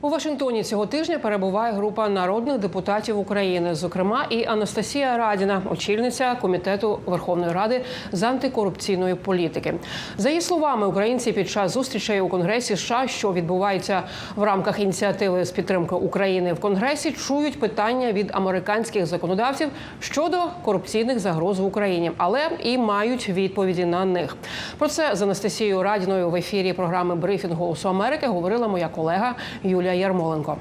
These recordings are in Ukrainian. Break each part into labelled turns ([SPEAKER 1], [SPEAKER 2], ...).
[SPEAKER 1] У Вашингтоні цього тижня перебуває група народних депутатів України, зокрема і Анастасія Радіна, очільниця комітету Верховної Ради з антикорупційної політики. За її словами, українці під час зустрічей у Конгресі США, що відбувається в рамках ініціативи з підтримки України в Конгресі, чують питання від американських законодавців щодо корупційних загроз в Україні, але і мають відповіді на них. Про це з Анастасією Радіною в ефірі програми Брифінг Голосу Америки говорила моя колега Юлія Ярмоленко.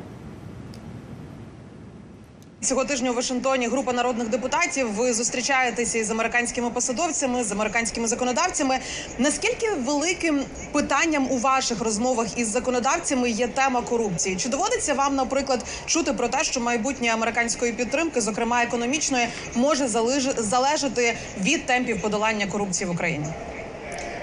[SPEAKER 2] Цього тижня у Вашингтоні група народних депутатів. Ви зустрічаєтеся із американськими посадовцями, з американськими законодавцями. Наскільки великим питанням у ваших розмовах із законодавцями є тема корупції? Чи доводиться вам, наприклад, чути про те, що майбутнє американської підтримки, зокрема економічної, може залежати від темпів подолання корупції в Україні?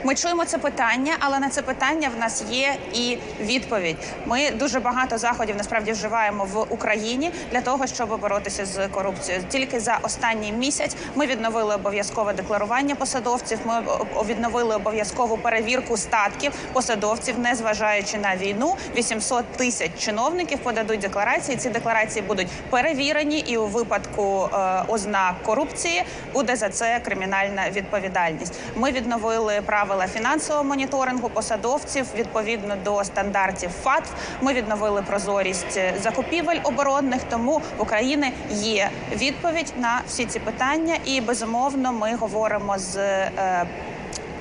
[SPEAKER 3] Ми чуємо це питання, але на це питання в нас є і відповідь. Ми дуже багато заходів насправді вживаємо в Україні для того, щоб боротися з корупцією. Тільки за останній місяць ми відновили обов'язкове декларування посадовців. Ми відновили обов'язкову перевірку статків посадовців, незважаючи на війну. 800 тисяч чиновників подадуть декларації. Ці декларації будуть перевірені, і у випадку е, ознак корупції буде за це кримінальна відповідальність. Ми відновили правила фінансового моніторингу посадовців відповідно до стандартів ФАТФ. Ми відновили прозорість закупівель оборонних. Тому в України є відповідь на всі ці питання, і безумовно ми говоримо з. е,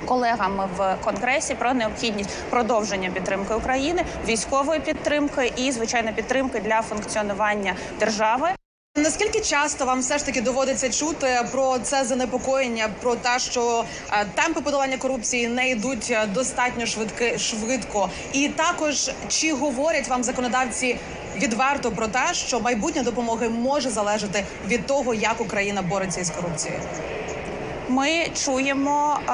[SPEAKER 3] Колегами в конгресі про необхідність продовження підтримки України, військової підтримки і звичайно підтримки для функціонування держави.
[SPEAKER 2] Наскільки часто вам все ж таки доводиться чути про це занепокоєння, про те, що е, темпи подолання корупції не йдуть е, достатньо швидки, швидко, і також чи говорять вам законодавці відверто про те, що майбутнє допомоги може залежати від того, як Україна бореться із корупцією?
[SPEAKER 3] Ми чуємо е,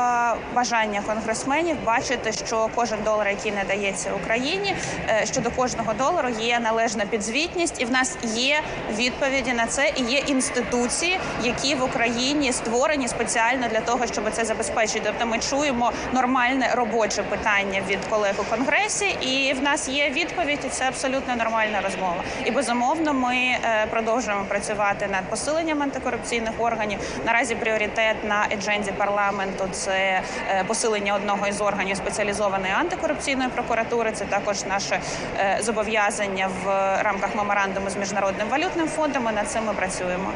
[SPEAKER 3] бажання конгресменів бачити, що кожен долар, який надається Україні, е, що до кожного долару є належна підзвітність, і в нас є відповіді на це. І є інституції, які в Україні створені спеціально для того, щоб це забезпечити. Тобто, ми чуємо нормальне робоче питання від колег у конгресі, і в нас є відповідь. і Це абсолютно нормальна розмова. І безумовно, ми е, продовжуємо працювати над посиленням антикорупційних органів. Наразі пріоритет на едженді парламенту це е, посилення одного із органів спеціалізованої антикорупційної прокуратури. Це також наше е, зобов'язання в рамках меморандуму з міжнародним валютним фондом. і Над цим ми працюємо.